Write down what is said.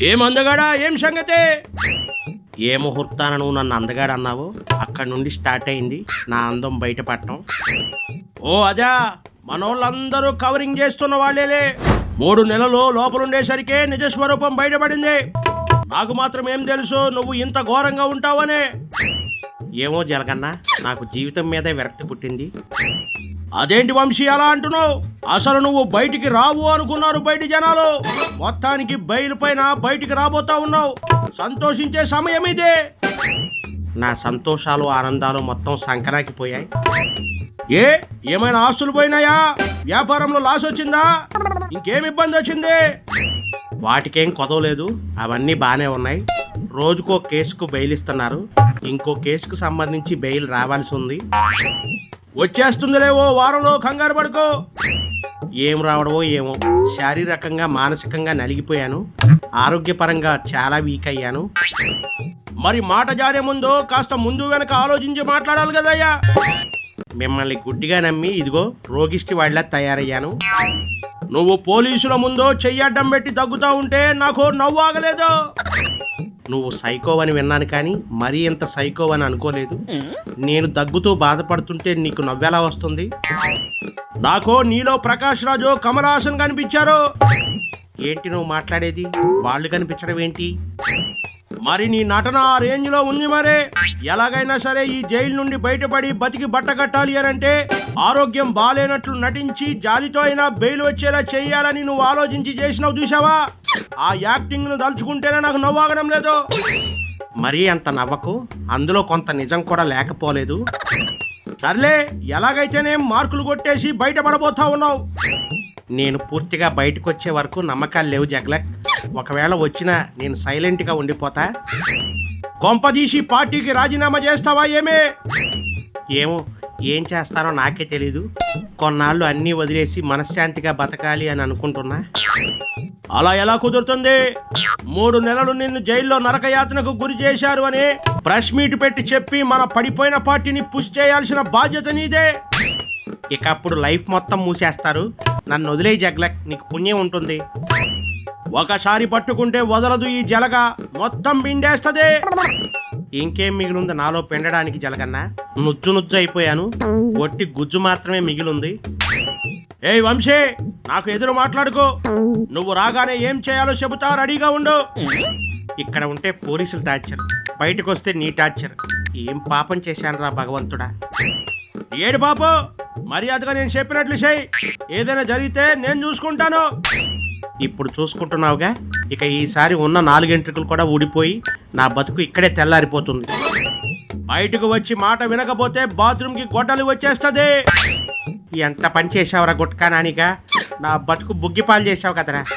ఏం అందగాడా? ఏం సంగతే? ఏ ముహూర్తాన నువ్వు నన్ను అందగాడు అన్నావు? అక్కడి నుండి స్టార్ట్ అయింది నా అందం బయటపడటం ఓ అదా మనోళ్ళందరూ కవరింగ్ చేస్తున్న వాళ్ళేలే. మూడు నెలలు లోపలుండేసరికే నిజ స్వరూపం బయటపడింది. నాకు మాత్రం ఏం తెలుసు నువ్వు ఇంత ఘోరంగా ఉంటావనే. ఏమో జరగన్నా నాకు జీవితం మీదే విరక్తి పుట్టింది. అదేంటి వంశీ అలా అంటున్నావు? అసలు నువ్వు బయటికి రావు అనుకున్నారు బయటి జనాలు. మొత్తానికి బయలు పైన బయటికి రాబోతా ఉన్నావు. సంతోషించే సమయం ఇదే. నా సంతోషాలు ఆనందాలు మొత్తం సంకరాకి పోయాయి. ఏ ఏమైనా ఆస్తులు పోయినాయా? వ్యాపారంలో లాస్ వచ్చిందా? ఇంకేం ఇబ్బంది వచ్చింది? వాటికేం కొదవలేదు అవన్నీ బాగానే ఉన్నాయి. రోజుకో కేసుకు బెయిల్ ఇస్తున్నారు ఇంకో కేసుకు సంబంధించి బెయిల్ రావాల్సి ఉంది. వచ్చేస్తుందిలే ఓ వారంలో కంగారు పడుకో. ఏం రావడమో ఏమో. శారీరకంగా మానసికంగా నలిగిపోయాను. ఆరోగ్యపరంగా చాలా వీక్ అయ్యాను. మరి మాట జారే ముందు కాస్త ముందు వెనక ఆలోచించి మాట్లాడాలి కదయ్యా. మిమ్మల్ని గుడ్డిగా నమ్మి ఇదిగో రోగిష్టి వాళ్ళ తయారయ్యాను. నువ్వు పోలీసుల ముందు చెయ్యడ్డం పెట్టి తగ్గుతా ఉంటే నాకు నవ్వు ఆగలేదు. నువ్వు సైకో అని విన్నాను కానీ మరీ ఇంత సైకో అని అనుకోలేదు. నేను దగ్గుతూ బాధపడుతుంటే నీకు నవ్వెలా వస్తుంది? నాకు నీలో ప్రకాష్ రాజు కమలాసన్ కనిపించారు. ఏంటి నువ్వు మాట్లాడేది? వాళ్ళు కనిపించడం ఏంటి? మరి నీ నటన ఆ రేంజ్లో ఉంది మరే. ఎలాగైనా సరే ఈ జైలు నుండి బయటపడి బతికి బట్ట కట్టాలి అని అంటే ఆరోగ్యం బాలేనట్లు నటించి జాలితో అయినా బెయిల్ వచ్చేలా చేయాలని నువ్వు ఆలోచించి చేసినావు చూసావా ఆ యాక్టింగ్ను దలుచుకుంటేనే నాకు నవ్వాగడం లేదు. మరీ అంత నవ్వకు అందులో కొంత నిజం కూడా లేకపోలేదు. సర్లే ఎలాగైతేనే మార్కులు కొట్టేసి బయటపడబోతా ఉన్నావు. నేను పూర్తిగా బయటకు వచ్చే వరకు నమ్మకాలు లేవు జగ్లక్. ఒకవేళ వచ్చినా నేను సైలెంట్గా ఉండిపోతా. కొంపదీసి పార్టీకి రాజీనామా చేస్తావా ఏమే? ఏమో ఏం చేస్తానో నాకే తెలీదు. కొన్నాళ్ళు అన్నీ వదిలేసి మనశ్శాంతిగా బతకాలి అని అనుకుంటున్నా. అలా ఎలా కుదురుతుంది? మూడు నెలలు నిన్ను జైల్లో నరకయాతనకు గురి చేశారు అని ప్రెస్ మీట్ పెట్టి చెప్పి మన పడిపోయిన పార్టీని పుష్ చేయాల్సిన బాధ్యత నీదే. ఇక అప్పుడు లైఫ్ మొత్తం మూసేస్తారు. నన్ను వదిలే జగ్లక్ నీకు పుణ్యం ఉంటుంది. ఒకసారి పట్టుకుంటే వదలదు ఈ జలగ. మొత్తం పిండేస్తుంది. ఇంకేం మిగిలింది నాలో పిండడానికి జలగన్నా? నుజ్జు నుజ్జు అయిపోయాను. ఒట్టి గుజ్జు మాత్రమే మిగిలింది. ఏయ్ వంశీ నాకు ఎదురు మాట్లాడుకో. నువ్వు రాగానే ఏం చేయాలో చెబుతా రెడీగా ఉండు. ఇక్కడ ఉంటే పోలీసులు టార్చర్. బయటకు వస్తే నీ టార్చర్. ఏం పాపం చేశాను రా భగవంతుడా? ఏడు పాపం మర్యాదగా నేను చెప్పినట్లు చేయి. ఏదైనా జరిగితే నేను చూసుకుంటాను. ఇప్పుడు చూసుకుంటున్నావుగా ఇక ఈసారి ఉన్న నాలుగెంట్రుకలు కూడా ఊడిపోయి నా బతుకు ఇక్కడే తెల్లారిపోతుంది. బయటకు వచ్చి మాట వినకపోతే బాత్రూమ్కి గొడ్డలు వచ్చేస్తుంది. ఎంత పని చేసావురా గుట్కా నానిగా? నా బతుకు బుగ్గిపాలు చేసావు కదరా.